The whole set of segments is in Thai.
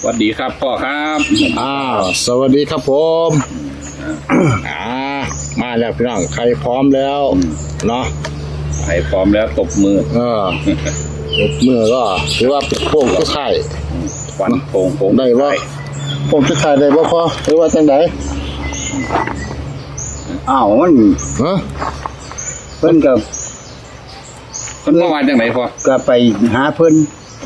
สวัสดีครับพ่อครับอ้าวสวัสดีครับผม อ่า มาแล้วพี่น้องใครพร้อมแล้วเนาะใครพร้อมแล้วตบมือ เออตบมือก็ถือว่าเป็นโค้งทุกไข่ควันโป่งโป่งได้ว่าโค้งทุกไข่ได้บ่พอหรือว่าจังไดอ้าวมันฮะเพิ่นก็คนเมื่อวานจังไหนพ่อก็ไปหาเพิ่น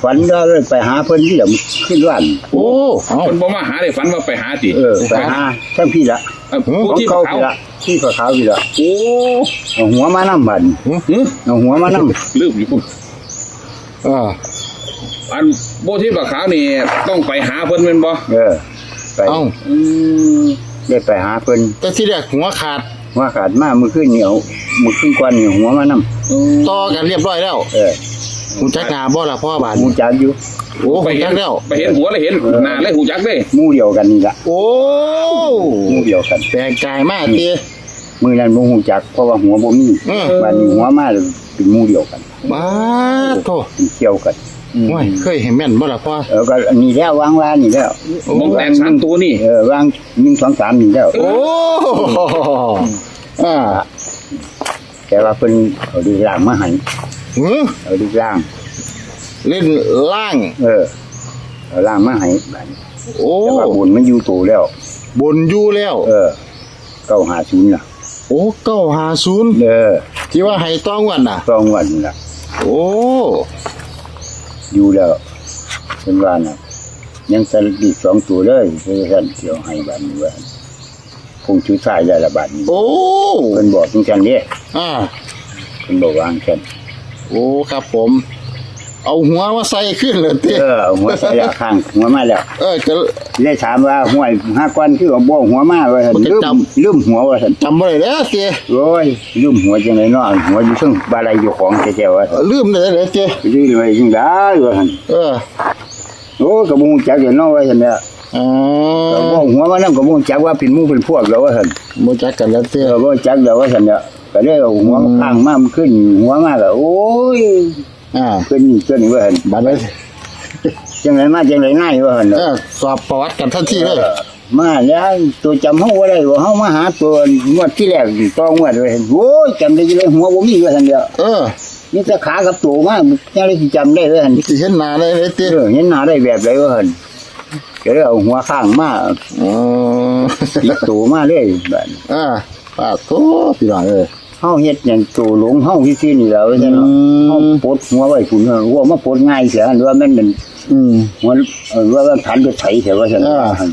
ฝันก็เลยไปหาเพิ่นที่เดี๋ยวขึ้นว่านโอ้เอา คนบ่มาหาได้ฝันว่าไปหาติเออไปหาทั้งพี่ละเออผู้ของที่เขาเขาพี่ละที่ขาวๆพี่ละโอ้เอาหัวมานํบัดหึเอาหัวมานํลืมอยู่พุ่นอ่าอันโบที่ปลาขาวนี่ต้องไปหาเพิ่นแม่นบ่เออ ไปเอาอืมได้ไปหาเพิ่นแต่ที่แรกหัวขาดหัวขาดมามื้อคืนเหนียวมื้อคืนก่อนนี่หัวมานํต่อกันเรียบร้อยแล้ว เออ หูจักหน้าบ่ล่ะพ่อบาดหมู่จักอยู่โอ้ไปหูเห็จันกแล้ว ไปเห็นหัวเลยเห็นหน้าเลยหูจักเด้หมู่เดียวกันนี่ละโอ้หมู่เดียวกัน แปลกใจมากทีมื้อนั้นบ่ฮู้จักเพราะว่าหัวบ่มีเออบัดนี้หัวมาแล้วเป็นหมู่เดียวกันมาโตเป็นเกี่ยวกันโอ้ยเคยเห็นแม่นบ่ล่ะพ่อ เออก็อันนี้แล้ววางวานี่แล้วมองแตกสามตัวนี่เออวางหนึ่งสองสามนี่แล้วโอ้อ่าแต่ว่าเพิ่นเอาดีล่างมาให้ หือเอาดีล่าง เล่นล่าง เออเอาล่างมาให้บัดนี้โอ้ แต่ว่าบุญมันอยู่ตัวแล้ว บนอยู่แล้ว เออเก้าหาศูนย์น่ะโอ้เก้าหาศูนย์เออที่ว่าให้ต้องวันน่ะ ต้องวันนี่ล่ะ โอ้อยู่แล้วเป็นว่าน่ะ ยังสลิดสองตัวเลยเพื่อท่านเที่ยวให้บัดนี้ว่าคงชุดชายได้ละบัดนี้โอ้เพิ่นบอกจังซั่นเด้อ่าเพิ่นบอกวาจังซั่น โอ้ครับผม เอาหัวมาใส่ขึ้นเลยเต้เออเอาหัวใส่แล้วข้างหัวมาแล้วเออจะ เลยถามว่าห้วยห้าก้อนคือเอาบ่หัวมาว่าซั่นมันก็ลืมจำ ลืมหัวว่าซั่นจำบ่ได้แล้วเต้โอ้ยลืมหัวจังไดเนาะหัวอยู่ซึ่งบาลัยอยู่ของแท้ๆว่าซั่นลืมเลยเลยเต้ลืมไว้จังได้ว่าซั่นเออโอ้ก็บ่ฮู้จักอยู่เนาะว่าซั่นเนี่ยอ๋อก็บ่หัวมานำก็บ่ฮู้จักว่าเป็นหมู่เป็นพวกแล้วว่าซั่นบ่จักกันแล้วเต้เออบ่จักแล้วว่าซั่นเนี่ย ก็เลยเอาหัวมาข้างมามันขึ้นหัวมาก็โอ้ยอ่าขึ้นนี่ขึ้นนี่ว่าซั่นบัดนี้จังไดมาจังไดง่ายว่าซั่นเอเนาะอสอบประวัติกันทันทีเลยมาแล้วตัวจำเฮาบ่ได้ว่าเฮามาหาตัวงวดที่แรกต้องงวดว่าซั่นโอ้ยจำได้อยู่เลยหัวบ่มีว่าซั่นเด้อเออนี่แต่ขากับตัวมายังได้สิจำได้เลยหั่นสิเห็นหน้าเลยเลยเต้เออเห็นหน้าได้แบบไรวะหั่นก็เลยเอาหัวข้างมาอ๋อติดตัวมาเลยบัดนี้อ่าปาโตพี่น้องเอ้ย เฮาเฮ็ดหยังตัวหลงเฮาซื่อๆนี่แหล้วว่าซั่นเนาะอืม เฮาปลดหัวไว้พุ่นเนาะว่ามาปลดง่ายเสียหรือว่ามันเป็นอืม หัวเออว่ามันทันรถไถเสียว่าซั่นอ่าหั่น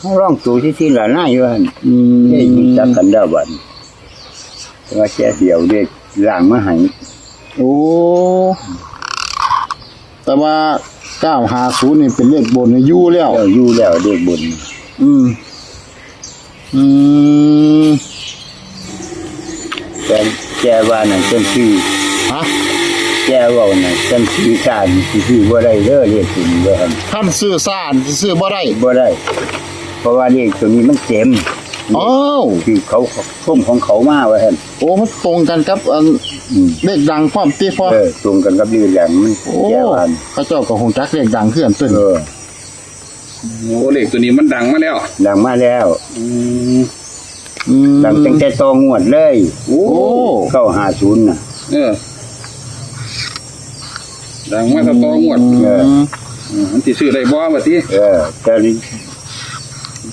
เฮาร้องตัวซื่อๆล่ะนายว่าหั่น อืมเฮ้ยรู้จักกันได้บัดนี้แต่ว่าแค่เดียวเด็กล่างมาให้โอ้ แต่ว่าเก้าหาศูนย์นี่เป็นเลขบนนี่อยู่แล้วเอออยู่แล้วเด็กบุญอืม อืม แต่แกว่านั่นจังซี่ฮะแกเว่าน่ะจังซี่การสิบ่ได้เด้อเรียกคุณว่าหั่นท่านซื้อซ่านซื้อบ่ได้บ่ได้ เพราะว่าเลขตัวนี้มันเต็มอ้าวคือเขาทุ่มของเขามาว่าท่านโอ้มันตรงกันกับอันอืมเลขดังความตีพอเออตรงกันกับเรื่องอย่างมันโอ้แก่วันเขาเจ้าก็คงจักเลขดังขึ้นตึ้นเออโอ้เลขตัวนี้มันดังมาแล้ว ดังมาแล้ว อืม ดังตั้งแต่ตองวดเลยโอ้ เข้าหาศูนย์น่ะเออดังมาสะตองวดเอออืมมันสิซื้อได้บ่บัดนี้เออแต่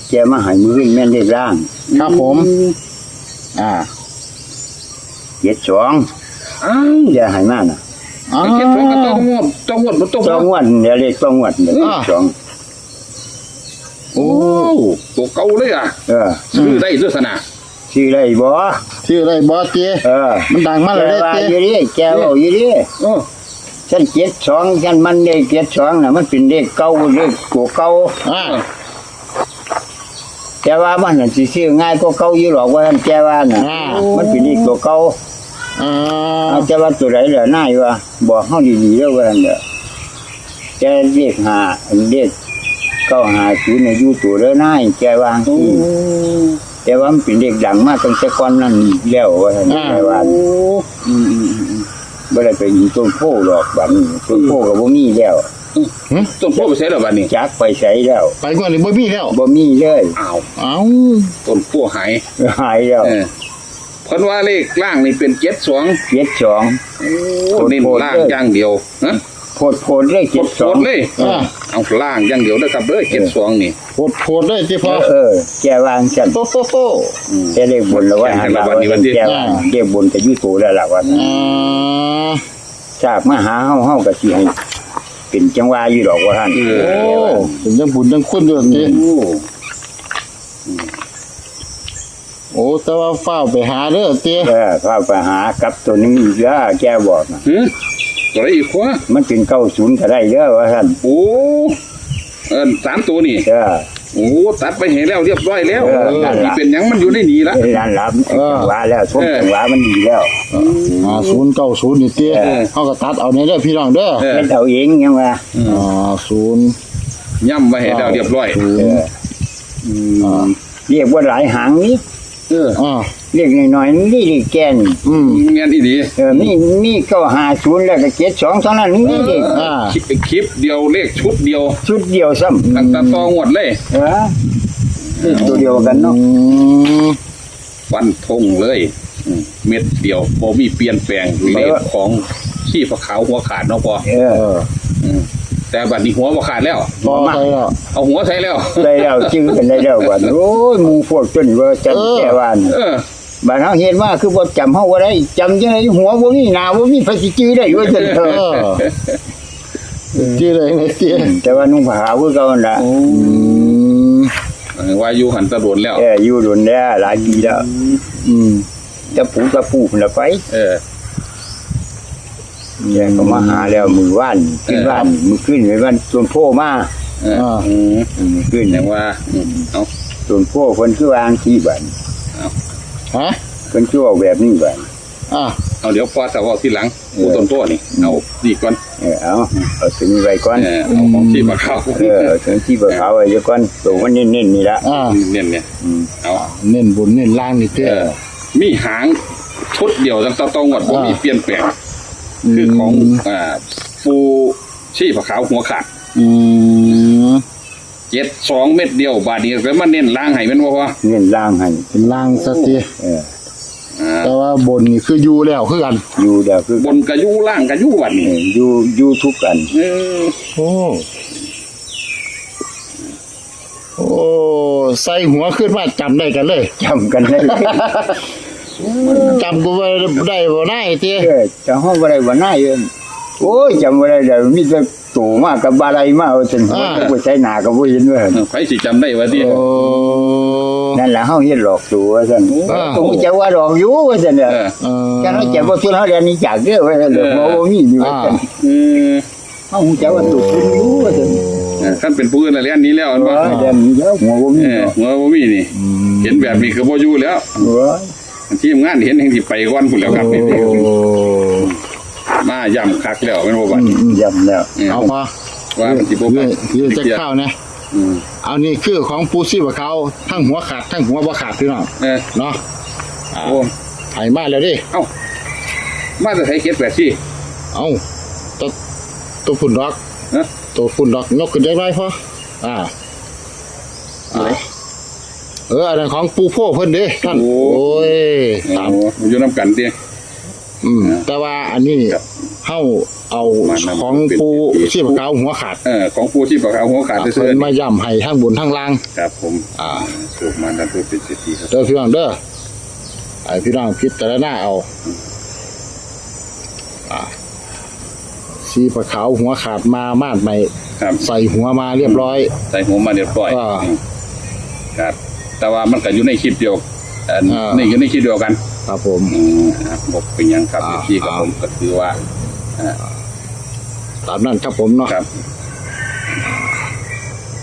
แกมาใหายมือแม่นได้ร่างครับผม อ่าเจ็ดสองอ้าวอย่าใหายมาน่ะอ้าไอ้เก็บของก็ต้องงวดต้องงวดบ่ต้องตองวดเดี๋ยวเลขตองวดเดี๋ยวเลขสองโอ้ ตัวเก่าเลยอะเออซื้อได้ด้วยสนะชื่ออะไรบ่ชื่ออะไรบอสเต้เออมันดังมาแกเลยว่าเต้อยู่ดิแกว่าอยู่ดิโอ้ฉันเจ็ดสองฉันมันได้เจ็ดสองน่ะมันเป็นเลขเก่าเลขตัวเก่าอ่าแต่ว่ามันน่ะสิซื้อง่ายก็เก่าอยู่หรอกว่าท่านแกว่าน่ะอ่ามันเป็นเลขตัวเก่าอ่าเอาแต่ว่าตัวไหนเหลือนายว่าบอกเฮาดีๆแล้วว่าท่านเด้อแต่เลขหาอันเลขเก้าหาศูนย์น่ะอยู่ตัวเด้อนายแกว่าจังซี่แต่ว่ามันเป็นเลขดังมาตั้งแต่ก่อนนั้นแล้วว่าท่านแกว่าอืมๆๆบ่ได้ไปยิงต้นโพหรอกบัดนี้ต้นโพก็บ่มีแล้วอหึต้นโพไปใช้แล้วบัดนี้จักไปใช้แล้วไปก่อนนี่บ่มีแล้วบ่มีเลยอ้าวเอ้าต้นโพหายหายแล้วเออเพิ่นว่าเลขล่างนี่เป็นเจ็ดสองเจ็ดสอง โอ้เน้นล่างอย่างเดียวฮะโพ ดโพดเลยกเจ็ดดโคสองตรเลย อ่า เอาล่างอย่างเดียวนะครับเด้อเจ็ดสองนี่โพดโพดเลยที่พอเออแกวางจันโตโตโตแกเรียกบนแล้วว่าหาเราว่าแกวางเรียกบนกับยุโตแล้วล่ะว่าอ่าทราบมาหาเฮาเฮาก็สิให้เป็นจังหวะอยู่ดอกว่าท่านเอโอ้เป็นจังบุญจังคุณอยู่ติโอ้โอ้แต่ว่าเฝ้าวไปหาเด้อติเออเข้าไปหากับตัวนึงอีกเด้อแกบอกนะหือ ตัวไหนอีกวะมันเป็นเก้าศูนย์ก็ได้เด้อว่าท่านโอ้เออสามตัวนี่เออ โอ้ตัดไปเห็นแล้วเรียบร้อยแล้วเออนั่นล่ะนี่เป็นหยังมันอยู่ในนี้ละเอ้ยนั่นล่ะมันเป็นจังหวะแล้วทบจังหวะมันดีแล้วอ่าศูนย์เก้าศูนย์นี่ติเออเฮาก็ตัดเอาในเด้อพี่น้องเด้อเออเฮ็ดเอาเองยังว่าอ่าศูนย์ย่ำไว้ให้แล้วเรียบร้อย ศูเอนย์ออืมเรียกว่าหลายหางนี้เออ อ่า เรียกน้อยๆนี่นี่แกนอืมเงี้ยอีดีเออมีมีเก้าหาศูนย์แล้วก็เจ็ดสองเท่านั้นนี่ดิอ่าคลิปคลิปเดียวเลขชุดเดียวชุดเดียวซ้ำตั้งแต่ตองวดเลยเออเลขตัวเดียวกันเนาะอืมฟันทงเลยอืมเม็ดเดียวพอมีเปลี่ยนแปลงเลขของขี้ปลาขาวหัวขาดเนาะพอเออเอออืมแต่บัดนี้หัวบ่ขาดแล้วพอไปแล้วเอาหัวใส่แล้วได้แล้วจื้อกันได้แล้วว่าโอ้ยหมู่พวกจนว่าจำแก่ว่าน่ะเออ บ้านเฮาเฮ็ดมาคือบ่จำเฮาบ่ได้จำจังได๋หัวบ่มีหน้าบ่มีไผสิจื้อได้ว่าซั่นเถเออะอที่เลยไงติแต่ว่านุ่งผ้าขาวคือเก่านั่นล่ะอืมเออว่าอยู่หันตะโดนแล้วเอออยู่รุ่นแล้วหลายปีแล้ว อืมตะปูตะปูพุ่นละไป เออแกก็มาหาแล้วมือว่านขึ้นว่านมือขึ้นไปว่านส่วนโพมาเอออ่าอืมอืมขึ้นแต่ว่าอืมเอาส่วนโพเพิ่นคือวางที่บัน ฮะเพิ่นคือเอาแบบนี้บันอ่าเอาเดี๋ยวพอแต่ว่าที่หลังกูต้นตัวนี่เอานี่ก่อนเออเอาเอาถึงไว้ก่อนเออเอาของขี้ปลาขาวเออเอาถึงที่บ่ขาวไว้เดี๋ยวก่อนตัวมันเน้นๆนี่ละอ่าเนี่ยเนี่ยอืมเอาเน้นบุญเน้นล่างนี่เจ้เออมีหางชุดเดียวตั้งแต่ตองวดบ่มีเปลี่ยนแปลงคือของอ่าปูชีปลาขาวหัวขาดอืม เจ็ดสองเม็ดเดียวบาทนี้ก็มาเน้นล้างให้แมันว่าว่าเน้นล่างให้เป็นล่างสติเอออ่าแต่ว่าบนนี่คืออยู่แล้วคือกันอยู่เดี๋ยวคือบนกระยูล่างกระยูวันเอนี้ออยู่อยู่ทุกอันเออโอ้โอ้ใส่หัวขึ้นมาจำได้กันเลยจำกันได้ จำกูว่าได้บ่ได้เจ้เออจะห้องบ่ได้บ่น่าเอิ้น โอ้ยจำบ่ได้แล้วมีแต่ตู่มากกับบาไรมาเอาจนหัวก็บ่ใส่หน้าก็บ่เห็นว่าใครสิจำได้ว่าที่โอ้นั่นแหละเฮาเฮ็ดหลอกตัวว่าซั่นอ่าผมจะว่าหลอกอยู่ว่าซั่นเด้อเออเออแค่นั้นจะบ่ทุนเฮาเรียนนี้จากเด้อว่าซั่นเด้อบ่มีนี่ว่าซั่นเออเฮาฮู้จักว่าตัวทุนอยู่ว่าซั่นขั้นเป็นผู้อื่นแล้วเรียนนี้แล้วอันว่าว่าเรียนนี้แล้วหัวบ่มีเออหัวบ่มีนี่ เห็นแบบนี้คือบ่อยู่แล้วว่าทีมงานเห็นแห่งที่ไปก่อนพุ่นแล้วครับนี่โอ้ มาย่ำคักแล้วแม่นบ่บัดนี้ย้ำแล้วเอาพอว่ามันสิบ่เรื่ไปองเรื่องจะเข้านะ อืมเอานี่คือของปูซี่กับเขาทั้งหัวขาดทั้งหัวบ่ขาดพี่น้องเออเนาะอ่าโอ้ไถมาแล้วดิเอ้ามาจะใช้เก็ดแบบที่ เอาตัวตัวฝุ่นดอกฮะ ตัวฝุ่นดอกนกขึ้นได้ไหมพ่ออ่าอ่าเอออันนั้นของปูโพเพิ่นเด้ท่านโอ้ยตามโอ้อยู่นํกันติ อืม แต่ว่าอันนี้ครับเฮาเอาขขอองงปูเป็นชีพเกาหัวขาดเออของผู้ที่ปากเอาหัวขาดอ่าซื่เพิ่อนมาย่ำให้ทั้งบนทั้งล่างๆครับผมอ่า ถูกมาดันตัวเป็นเศรษฐีครับ เด้อพี่น้องเด้อไอพี่น้องพิจารณาเอาอ่าสีปลาขาวหัวขาดมามาดใหม่ครับ ใส่หัวมาเรียบร้อย ใส่หัวมาเรียบร้อยอ่าอืมครับ แต่ว่ามันก็อยู่ในคลิปเดียวเอ่ออ่านี่อยู่ในคลิปเดียวกัน ครับผมอืมครับบอกเป็นหยังครับอ่าที่กับผมก็คือว่าตามนั้นครับผมเนาะครับ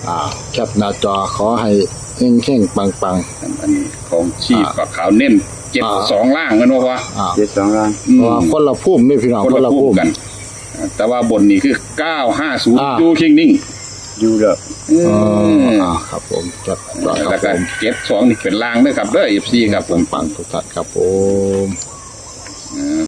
อ่าแคปหน้าจอขอให้เข่งเข่งปังปัง อันนี้ของชีพกับขาวเน้นเจ็ดอ่า สองล่างแมันว่าว่าอ่าเจ็ดสองล้านอืเพมราะว่าคนละพุ่มนี่พี่น้องคนคนละละคู่พุ่ม กัน แต่ว่าบนนี่คือเก้าห้าศูนย์อ่า ดูคิงนิ่ง อยู่แล้วอืเออมอ่าครับผมจัดต่อครัแล้บวผก็มเจ็ดสองนี่เป็นล่างด้วยครับเด้อเอฟซีครับผมปังทุกท่านครับผม